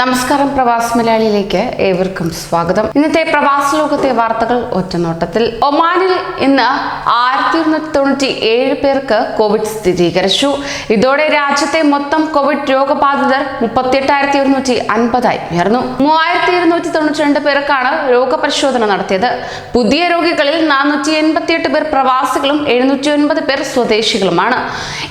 നമസ്കാരം പ്രവാസ് മലയാളിയിലേക്ക് ഏവർക്കും സ്വാഗതം. ഇന്നത്തെ പ്രവാസ ലോകത്തെ വാർത്തകൾ ഒറ്റനോട്ടത്തിൽ. ഒമാനിൽ ഇന്ന് ആയിരത്തി ഇരുന്നൂറ്റി തൊണ്ണൂറ്റി ഏഴ് പേർക്ക് കോവിഡ് സ്ഥിരീകരിച്ചു. ഇതോടെ രാജ്യത്തെ മൊത്തം കോവിഡ് രോഗബാധിതർ മുപ്പത്തിയെട്ടായിരത്തി ഒരുന്നൂറ്റി അൻപതായി ഉയർന്നു. മൂവായിരത്തി ഇരുന്നൂറ്റി തൊണ്ണൂറ്റി രണ്ട് പേർക്കാണ് രോഗപരിശോധന നടത്തിയത്. പുതിയ രോഗികളിൽ നാനൂറ്റി എൺപത്തിയെട്ട് പേർ പ്രവാസികളും എഴുന്നൂറ്റി ഒൻപത് പേർ സ്വദേശികളുമാണ്.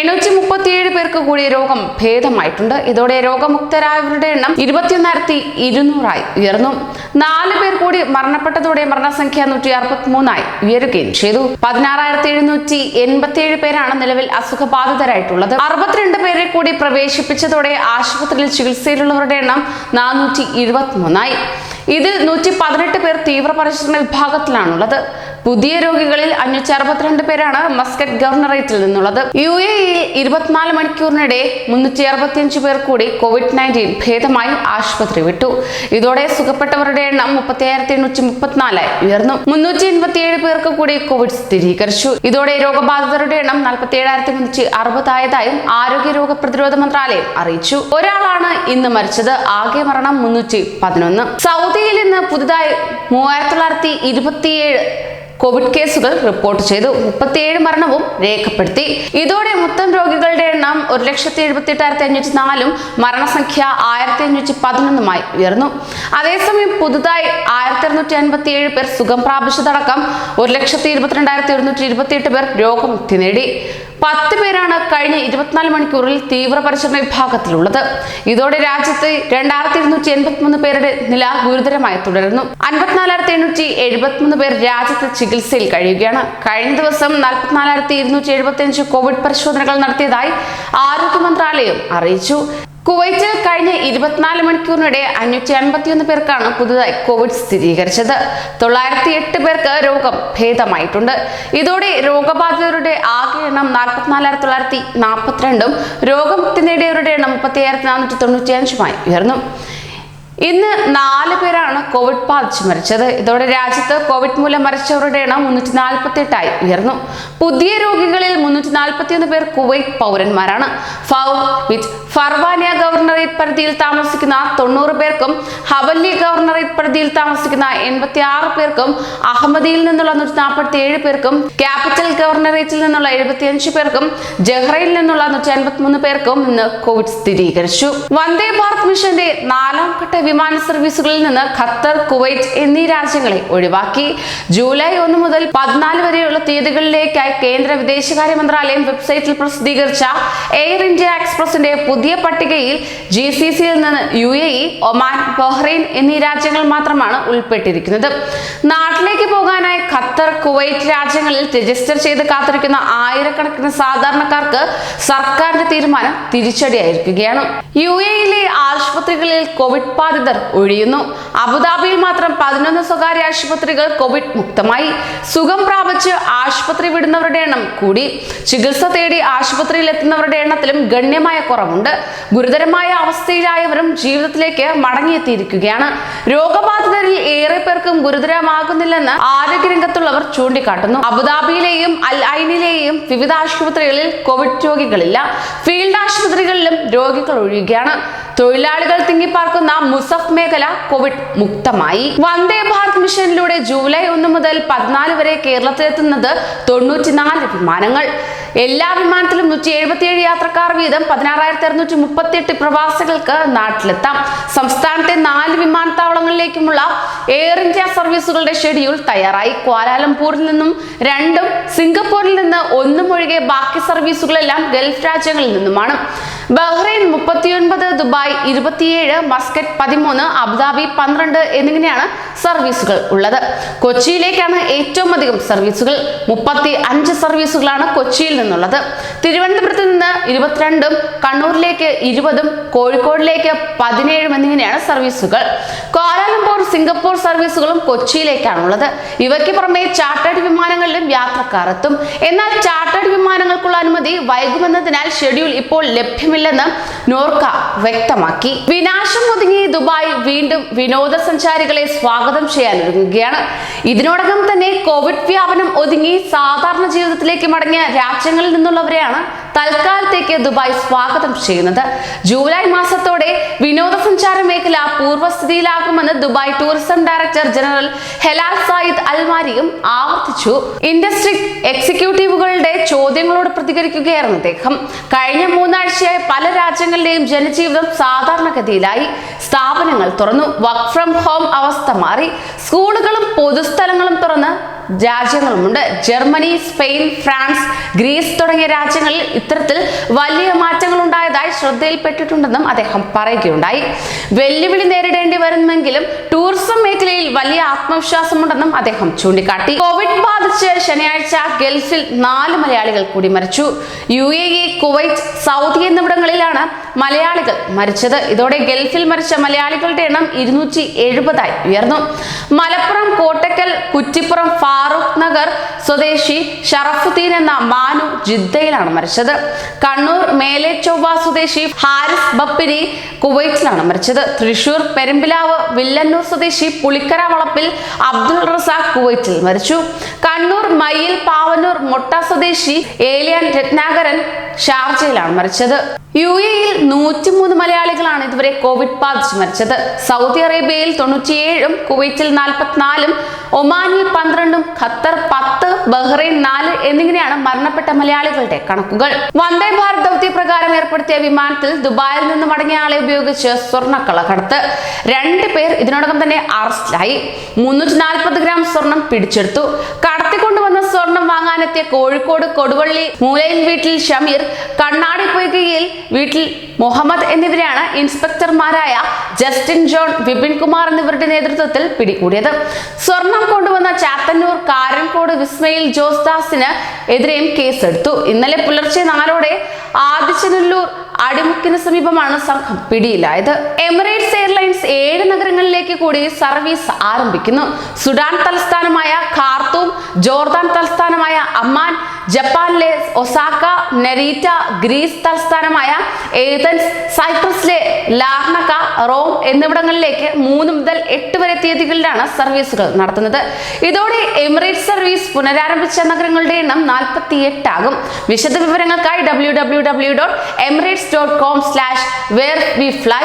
എണ്ണൂറ്റി മുപ്പത്തിയേഴ് പേർക്ക് കൂടി രോഗം ഭേദമായിട്ടുണ്ട്. ഇതോടെ രോഗമുക്തരായവരുടെ എണ്ണം ഇരുപത്തിയൊന്നായിരത്തി ഇരുന്നൂറായി ഉയർന്നു. നാല് പേർ കൂടി മരണപ്പെട്ടതോടെ മരണസംഖ്യ നൂറ്റി അറുപത്തി മൂന്നായി ഉയരുകയും ചെയ്തു. പതിനാറായിരത്തി എഴുന്നൂറ്റി എൺപത്തിയേഴ് പേരാണ് നിലവിൽ അസുഖബാധിതരായിട്ടുള്ളത്. അറുപത്തിരണ്ട് പേരെ കൂടി പ്രവേശിപ്പിച്ചതോടെ ആശുപത്രിയിൽ ചികിത്സയിലുള്ളവരുടെ എണ്ണം നാനൂറ്റി ഇരുപത്തിമൂന്നായി. ഇതിൽ നൂറ്റി പതിനെട്ട് പേർ തീവ്രപരിചരണ വിഭാഗത്തിലാണുള്ളത്. പുതിയ രോഗികളിൽ അഞ്ഞൂറ്റി അറുപത്തിരണ്ട് പേരാണ് മസ്കറ്റ് ഗവർണറേറ്റിൽ നിന്നുള്ളത്. യു എ ഇയിൽ ഇരുപത്തിനാല് മണിക്കൂറിനിടെ മുന്നൂറ്റി അറുപത്തിയഞ്ച് പേർ കൂടി കോവിഡ് നയന്റീൻ ഭേദമായി ആശുപത്രി വിട്ടു. ഇതോടെ സുഖപ്പെട്ടവരുടെ എണ്ണം മുപ്പത്തിയായിരത്തി എണ്ണൂറ്റി മുപ്പത്തിനാലായി ഉയർന്നു. മുന്നൂറ്റി എൺപത്തിയേഴ് പേർക്ക് കൂടി കോവിഡ് സ്ഥിരീകരിച്ചു. ഇതോടെ രോഗബാധിതരുടെ എണ്ണം നാൽപ്പത്തി ഏഴായിരത്തി മുന്നൂറ്റി അറുപതായതായും ആരോഗ്യ രോഗ പ്രതിരോധ മന്ത്രാലയം അറിയിച്ചു. ഒരാളാണ് ഇന്ന് മരിച്ചത്. ആകെ മരണം മുന്നൂറ്റി പതിനൊന്ന് സൗദിയിൽ ഇന്ന് പുതുതായി മൂവായിരത്തി തൊള്ളായിരത്തി ഇരുപത്തിയേഴ് കോവിഡ് കേസുകൾ റിപ്പോർട്ട് ചെയ്തു. മുപ്പത്തിയേഴ് മരണവും രേഖപ്പെടുത്തി. ഇതോടെ മൊത്തം രോഗികളുടെ എണ്ണം ഒരു ലക്ഷത്തി എഴുപത്തി എട്ടായിരത്തി അഞ്ഞൂറ്റി നാലും മരണസംഖ്യ ആയിരത്തി അഞ്ഞൂറ്റി പതിനൊന്നുമായി ഉയർന്നു. അതേസമയം പുതുതായി ആയിരത്തി അറുന്നൂറ്റി അൻപത്തി ഏഴ് പേർ സുഖം പ്രാപിച്ചതടക്കം ഒരു ലക്ഷത്തി ഇരുപത്തിരണ്ടായിരത്തി ഒരുന്നൂറ്റി ഇരുപത്തിയെട്ട് പേർ രോഗമുക്തി നേടി. പത്ത് പേരാണ് കഴിഞ്ഞ ഇരുപത്തിനാല് മണിക്കൂറിൽ തീവ്രപരിശോധന വിഭാഗത്തിലുള്ളത്. ഇതോടെ രാജ്യത്ത് രണ്ടായിരത്തി ഇരുന്നൂറ്റി എൺപത്തിമൂന്ന് പേരുടെ നില ഗുരുതരമായി തുടരുന്നു. അൻപത്തിനാലായിരത്തി എണ്ണൂറ്റി എഴുപത്തിമൂന്ന് പേർ രാജ്യത്ത് ചികിത്സയിൽ കഴിയുകയാണ്. കഴിഞ്ഞ ദിവസം നാൽപ്പത്തിനാലായിരത്തി ഇരുന്നൂറ്റി എഴുപത്തി അഞ്ച് കോവിഡ് പരിശോധനകൾ നടത്തിയതായി ആരോഗ്യ മന്ത്രാലയം അറിയിച്ചു. കുവൈറ്റിൽ കഴിഞ്ഞ ഇരുപത്തിനാല് മണിക്കൂറിനിടെ അഞ്ഞൂറ്റി അൻപത്തിയൊന്ന് പേർക്കാണ് പുതുതായി കോവിഡ് സ്ഥിരീകരിച്ചത്. തൊള്ളായിരത്തി എട്ട് പേർക്ക് രോഗം ഭേദമായിട്ടുണ്ട്. ഇതോടെ രോഗബാധിതരുടെ ആകെ എണ്ണം നാൽപ്പത്തിനാലായിരത്തി തൊള്ളായിരത്തി നാൽപ്പത്തിരണ്ടും രോഗമുക്തി നേടിയവരുടെ എണ്ണം മുപ്പത്തി ഏഴായിരത്തി നാനൂറ്റി തൊണ്ണൂറ്റി അഞ്ചുമായി ഉയർന്നു. ഇന്ന് നാല് പേരാണ് കോവിഡ് ബാധിച്ച് മരിച്ചത്. ഇതോടെ രാജ്യത്ത് കോവിഡ് മൂലം മരിച്ചവരുടെ എണ്ണം മുന്നൂറ്റി നാൽപ്പത്തി എട്ടായി ഉയർന്നു. പുതിയ രോഗികളിൽ മുന്നൂറ്റി നാൽപ്പത്തിയൊന്ന് പേർ കുവൈറ്റ് പൗരന്മാരാണ്. ഫൗ വിത്ത് ഫർവാനിയ ഗവർണറേറ്റ് പരിധിയിൽ താമസിക്കുന്ന തൊണ്ണൂറ് പേർക്കും ഹവല്ലി ഗവർണറേറ്റ് പരിധിയിൽ താമസിക്കുന്ന എൺപത്തി ആറ് പേർക്കും അഹമ്മദിയിൽ നിന്നുള്ള നൂറ്റി നാൽപ്പത്തി ഏഴ് പേർക്കും ക്യാപിറ്റൽ ഗവർണറേറ്റിൽ നിന്നുള്ള എഴുപത്തിയഞ്ച് പേർക്കും ജഹ്റയിൽ നിന്നുള്ള നൂറ്റി അൻപത്തിമൂന്ന് പേർക്കും ഇന്ന് കോവിഡ് സ്ഥിരീകരിച്ചു. വന്ദേ ഭാരത് മിഷന്റെ നാലാം ഘട്ട വിമാന സർവീസുകളിൽ നിന്ന് ഖത്തർ കുവൈറ്റ് എന്നീ രാജ്യങ്ങളെ ഒഴിവാക്കി. ജൂലൈ ഒന്ന് മുതൽ പതിനാല് വരെയുള്ള തീയതികളിലേക്കായി കേന്ദ്ര വിദേശകാര്യ മന്ത്രാലയം വെബ്സൈറ്റിൽ പ്രസിദ്ധീകരിച്ച എയർ ഇന്ത്യ എക്സ്പ്രസിന്റെ പുതിയ പട്ടികയിൽ ജി സി സിയിൽ നിന്ന് U A E Oman Bahrain എന്നീ രാജ്യങ്ങൾ മാത്രമാണ് ഉൾപ്പെട്ടിരിക്കുന്നത്. നാട്ടിലേക്ക് പോകാനായി ഖത്തർ കുവൈറ്റ് രാജ്യങ്ങളിൽ രജിസ്റ്റർ ചെയ്ത് കാത്തിരിക്കുന്ന ആയിരക്കണക്കിന് സാധാരണക്കാർക്ക് സർക്കാരിന്റെ തീരുമാനം തിരിച്ചടിയായിരിക്കുകയാണ്. യു എയിലെ ആശുപത്രികളിൽ കോവിഡ് ബാധിതർ ഒഴിയുന്നു. അബുദാബിയിൽ മാത്രം പതിനൊന്ന് സ്വകാര്യ ആശുപത്രികൾ കോവിഡ് മുക്തമായി. സുഖം പ്രാപിച്ച് ആശുപത്രി വിടുന്നവരുടെ എണ്ണം കൂടി. ചികിത്സ തേടി ആശുപത്രിയിൽ എത്തുന്നവരുടെ എണ്ണത്തിലും ഗണ്യമായ കുറവുണ്ട്. ഗുരുതരമായ അവസ്ഥയിലായവരും ജീവിതത്തിലേക്ക് മടങ്ങിയെത്തിയിരിക്കുകയാണ്. രോഗബാധിതരിൽ ഏറെ പേർക്കും ഗുരുതരമാകുന്നില്ലെന്ന് ആരോഗ്യരംഗത്തുള്ളവർ ചൂണ്ടിക്കാട്ടുന്നു. അബുദാബിയിലെയും അൽ ഐനിലെയും വിവിധ ആശുപത്രികളിൽ കോവിഡ് രോഗികളില്ല. ഫീൽഡ് ആശുപത്രികളിലും രോഗികൾ ഒഴിയുകയാണ്. തൊഴിലാളികൾ തിങ്ങിപ്പാർക്കുന്ന മുസഫ് മേഖല കോവിഡ് മുക്തമായി. വന്ദേ ഭാരത് മിഷനിലൂടെ ജൂലൈ ഒന്ന് മുതൽ പതിനാല് വരെ കേരളത്തിലെത്തുന്നത് തൊണ്ണൂറ്റിനാല് വിമാനങ്ങൾ. എല്ലാ വിമാനത്തിലും നൂറ്റി എഴുപത്തിയേഴ് യാത്രക്കാർ വീതം പതിനാറായിരത്തി അറുന്നൂറ്റി മുപ്പത്തി എട്ട് പ്രവാസികൾക്ക് നാട്ടിലെത്താം. സംസ്ഥാനത്തെ നാല് വിമാനത്താവളങ്ങളിലേക്കുമുള്ള എയർ ഇന്ത്യ സർവീസുകളുടെ ഷെഡ്യൂൾ തയ്യാറായി. ക്വാലാലംപൂരിൽ നിന്നും രണ്ടും സിംഗപ്പൂരിൽ നിന്ന് ഒന്നും ഒഴികെ ബാക്കി സർവീസുകളെല്ലാം ഗൾഫ് രാജ്യങ്ങളിൽ നിന്നുമാണ്. ബഹ്റൈൻ മുപ്പത്തിയൊൻപത് ദുബായ് ഇരുപത്തിയേഴ് മസ്കറ്റ് പതിമൂന്ന് അബുദാബി പന്ത്രണ്ട് എന്നിങ്ങനെയാണ് സർവീസുകൾ ഉള്ളത്. കൊച്ചിയിലേക്കാണ് ഏറ്റവും അധികം സർവീസുകൾ മുപ്പത്തി അഞ്ച് സർവീസുകളാണ് കൊച്ചിയിൽ നിന്നുള്ളത്. തിരുവനന്തപുരത്ത് നിന്ന് ഇരുപത്തിരണ്ടും കണ്ണൂരിലേക്ക് ഇരുപതും കോഴിക്കോടിലേക്ക് പതിനേഴും എന്നിങ്ങനെയാണ് സർവീസുകൾ കോലാലംപൂർ സിംഗപ്പൂർ സർവീസുകളും കൊച്ചിയിലേക്കാണുള്ളത്. ഇവയ്ക്ക് പുറമെ ചാർട്ടേഡ് വിമാനങ്ങളിലും യാത്രക്കാർ എത്തും. എന്നാൽ ചാർട്ടേഡ് വിമാനങ്ങൾക്കുള്ള അനുമതി വൈകുമെന്നതിനാൽ ഷെഡ്യൂൾ ഇപ്പോൾ ലഭ്യമില്ലെന്ന് നോർക്ക വ്യക്തമാക്കി. വിനാശം ഒതുങ്ങി ദുബായ് വീണ്ടും വിനോദസഞ്ചാരികളെ സ്വാഗതം ചെയ്യാനൊരുങ്ങുകയാണ് ഇതിനോടകം തന്നെ കോവിഡ് വ്യാപനം ഒതുങ്ങി സാധാരണ ജീവിതത്തിലേക്ക് മടങ്ങിയ രാജ്യങ്ങളിൽ നിന്നുള്ളവരെയാണ് തൽക്കാലത്തേക്ക് ദുബായ് സ്വാഗതം ചെയ്യുന്നത്. ജൂലൈ മാസത്തോടെ വിനോദസഞ്ചാര മേഖല പൂർവസ്ഥിതിയിലാകുമെന്ന് Dubai tourism director general Helal Saeed അൽമാരിയും ആവർത്തിച്ചു. ഇൻഡസ്ട്രി എക്സിക്യൂട്ടീവുകളുടെ ചോദ്യങ്ങളോട് പ്രതികരിക്കുകയായിരുന്നു അദ്ദേഹം. കഴിഞ്ഞ മൂന്നാഴ്ചയായി പല രാജ്യങ്ങളിലെയും ജനജീവിതം സാധാരണഗതിയിലായി. സ്ഥാപനങ്ങൾ തുറന്നു. വർക്ക് ഫ്രം ഹോം അവസ്ഥ മാറി. സ്കൂളുകളും പൊതുസ്ഥലങ്ങളും തുറന്ന് രാജ്യങ്ങളുമുണ്ട്. ജർമ്മനി സ്പെയിൻ ഫ്രാൻസ് ഗ്രീസ് തുടങ്ങിയ രാജ്യങ്ങളിൽ ഇത്തരത്തിൽ വലിയ മാറ്റങ്ങൾ ഉണ്ടായതായി ശ്രദ്ധയിൽപ്പെട്ടിട്ടുണ്ടെന്നും അദ്ദേഹം പറയുകയുണ്ടായി. വെല്ലുവിളി നേരിടേണ്ടി വരുന്നെങ്കിലും ടൂറിസം മേഖലയിൽ വലിയ ആത്മവിശ്വാസമുണ്ടെന്നും അദ്ദേഹം ചൂണ്ടിക്കാട്ടി. കോവിഡ് ബാധിച്ച് ശനിയാഴ്ച ഗൾഫിൽ നാല് മലയാളികൾ കൂടി മരിച്ചു. U A E Kuwait Saudi എന്നിവിടങ്ങളിലാണ് മലയാളികൾ മരിച്ചത്. ഇതോടെ ഗൾഫിൽ മരിച്ച മലയാളികളുടെ എണ്ണം ഇരുന്നൂറ്റി എഴുപതായി ഉയർന്നു. മലപ്പുറം കോട്ടക്കൽ കുറ്റിപ്പുറം ഫാറൂഖ് നഗർ സ്വദേശി ഷറഫുദ്ദീൻ എന്ന മാനു ജിദ്ദയിലാണ് മരിച്ചത്. കണ്ണൂർ മേലെ ചൊവ്വ സ്വദേശി ഹാരിസ് ബപ്പിരി കുവൈറ്റിലാണ് മരിച്ചത്. തൃശൂർ പെരുമ്പിലാവ് വില്ലന്നൂർ സ്വദേശി പുളിക്കര വളപ്പിൽ അബ്ദുൾ റസാഖ് കുവൈറ്റിൽ മരിച്ചു. കണ്ണൂർ മയിൽ പാവനൂർ മൊട്ട സ്വദേശി ഏലിയൻ രത്നാകരൻ ഷാർജയിലാണ് മരിച്ചത്. യു എയിൽ നൂറ്റിമൂന്ന് മലയാളികളാണ് ഇതുവരെ കോവിഡ് ബാധിച്ച് മരിച്ചത്. സൗദി അറേബ്യയിൽ തൊണ്ണൂറ്റിയേഴും കുവൈറ്റിൽ നാൽപ്പത്തിനാലും ഒമാനിൽ പന്ത്രണ്ടും ഖത്തർ പത്ത് ബഹ്റൈൻ നാല് എന്നിങ്ങനെയാണ് മരണപ്പെട്ട മലയാളികളുടെ കണക്കുകൾ. വന്ദേ ഭാരത് ദൗത്യ പ്രകാരം ഏർപ്പെടുത്തിയ വിമാനത്തിൽ ദുബായിൽ നിന്ന് മടങ്ങിയ ആളെ ഉപയോഗിച്ച് സ്വർണക്കളക്കടത്ത് രണ്ട് പേർ ഇതിനോടകം തന്നെ അറസ്റ്റിലായി. മുന്നൂറ്റി നാൽപ്പത് ഗ്രാം സ്വർണം പിടിച്ചെടുത്തു. വാങ്ങാനെത്തിയ കോഴിക്കോട് കൊടുവള്ളി മൂലയിൽ വീട്ടിൽ ഷമീർ കണ്ണാടി പൊയ്കയിൽ വീട്ടിൽ മുഹമ്മദ് എന്നിവരെയാണ് ഇൻസ്പെക്ടർമാരായ ജസ്റ്റിൻ ജോൺ വിപിൻ കുമാർ എന്നിവരുടെ നേതൃത്വത്തിൽ പിടികൂടിയത്. സ്വർണം കൊണ്ടുവന്ന ചാത്തന്നൂർ കാരൻകോട് വിസ്മയിൽ ജോസ് ദാസിന് എതിരെയും കേസെടുത്തു. ഇന്നലെ പുലർച്ചെ നാലോടെ ആദിച്ചനല്ലൂർ അടിമുക്കിന് സമീപമാണ് സംഘം പിടിയിലായത്. എമിറേറ്റ്സ് എയർലൈൻസ് ഏഴ് നഗരങ്ങളിലേക്ക് കൂടി സർവീസ് ആരംഭിക്കുന്നു. സുഡാൻ തലസ്ഥാനമായ ഖാർത്തൂം ജോർദാൻ തലസ്ഥാനമായ അമ്മാൻ ജപ്പാനിലെ ഒസാക്ക നെരീറ്റ ഗ്രീസ് തലസ്ഥാനമായ ഏതൻസ് സൈപ്രസിലെ ലാർണക റോം എന്നിവിടങ്ങളിലേക്ക് മൂന്ന് മുതൽ എട്ട് വരെ തീയതികളിലാണ് സർവീസുകൾ നടത്തുന്നത്. ഇതോടെ എമിറേറ്റ് സർവീസ് പുനരാരംഭിച്ച നഗരങ്ങളുടെ എണ്ണം നാൽപ്പത്തി എട്ടാകും വിശദ വിവരങ്ങൾക്കായി W W W dot Emirates dot com slash where we fly